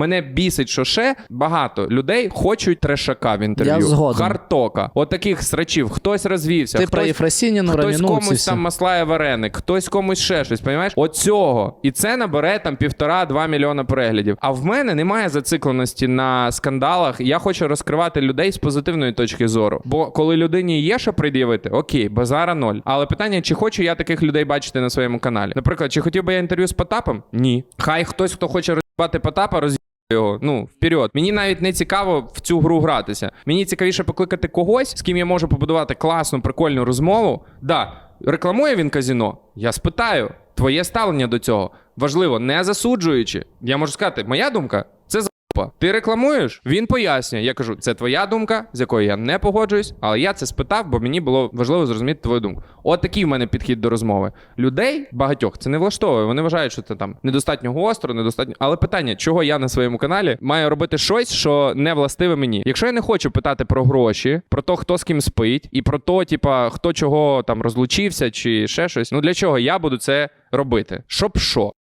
Мене бісить, що ще багато людей хочуть трешака в інтерв'ю. Я згоден. Хартока. От таких срачів. Хтось розвівся, Ти про хтось Єфросініну, Хтось Раміну, комусь всі. там маслає вареник, хтось комусь ще щось, понімаєш? От цього. І це набере там півтора-два мільйона переглядів. А в мене немає зацикленості на скандалах. Я хочу розкривати людей з позитивної точки зору. Бо коли людині є що пред'явити, окей, базара ноль. Але питання, чи хочу я таких людей бачити на своєму каналі? Наприклад, чи хотів би я інтерв'ю з Потапом? Ні. Хай хтось, хто хоче розбати Потапа, роз його ну вперед. Мені навіть не цікаво в цю гру гратися. Мені цікавіше покликати когось, з ким я можу побудувати класну, прикольну розмову. Да, рекламує він казіно. Я спитаю твоє ставлення до цього. Важливо, не засуджуючи. Я можу сказати, моя думка це. Ти рекламуєш? Він пояснює. Я кажу, це твоя думка, з якою я не погоджуюсь, але я це спитав, бо мені було важливо зрозуміти твою думку. От такий в мене підхід до розмови. Людей багатьох це не влаштовує. Вони вважають, що це там недостатньо гостро, недостатньо. Але питання, чого я на своєму каналі маю робити щось, що не властиве мені. Якщо я не хочу питати про гроші, про то, хто з ким спить, і про то, типа, хто чого там розлучився чи ще щось. Ну для чого я буду це робити? Щоб що?